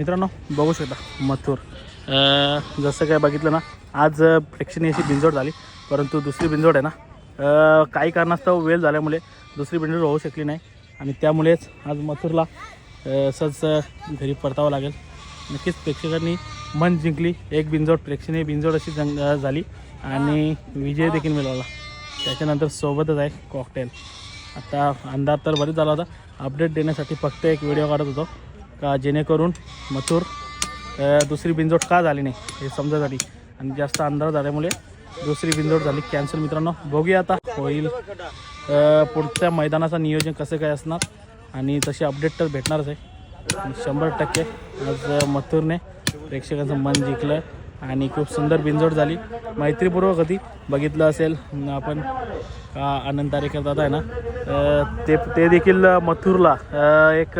मित्रांनो बघू शकता मथूर. जसं काय बघितलं ना आज प्रेक्षणीय अशी बिंजोड झाली परंतु दुसरी बिंजोड आहे ना काही कारणास्तव वेळ झाल्यामुळे दुसरी बिंजोड होऊ शकली नाही आणि त्यामुळेच आज मथुरला सहज असंच घरी परतावं लागेल. नक्कीच प्रेक्षकांनी मन जिंकली एक बिंजोड प्रेक्षणीय बिंजोड अशी जंग झाली आणि विजय देखील मिळवला. त्याच्यानंतर सोबतच आहे कॉकटेल आता अंदाज तर बरेच झाला होता. अपडेट देण्यासाठी फक्त एक व्हिडिओ काढत होतो. का जेणेकरून मथुर दुसरी बिंजोड का झाली नाही हे समजायसाठी आणि जास्त अंधार झाल्यामुळे दुसरी बिंजोड झाली. कॅन्सल मित्रांनो बघूया आता होईल पुढच्या मैदानाचं नियोजन कसं काय असणार. आणि तशी अपडेट तर भेटणारच आहे. शंभर टक्के आज मथुरने प्रेक्षकांचं मन जिंकलं आणि खूप सुंदर बिंजोड झाली. मैत्रीपूर्वक होती बघितलं असेल आपण आनंद तारेकर दादा आहे ना ते ते देखील मथुरला एक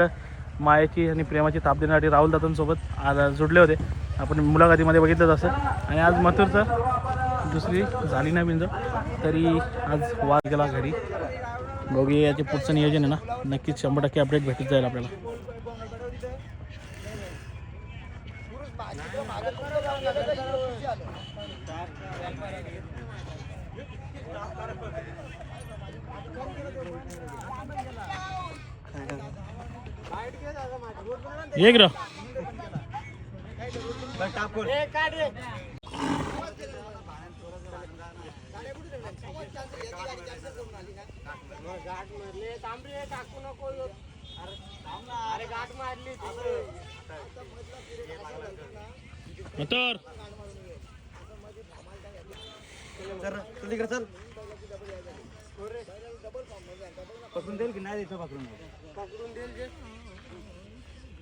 मायाची आणि प्रेमाची ताप देण्यासाठी राहुल दादांसोबत आज जुडले होते. आपण मुलाखतीमध्ये बघितलंच असं आणि आज मथुरचं दुसरी झाली नाही बिंद. तरी आज वाद गेला घरी. बघूया याचे पुढचं नियोजन आहे ना. नक्कीच शंभर टक्के अपडेट भेटत जाईल आपल्याला. एक र मथुर पकडून देईल की नाही देतो पकडून?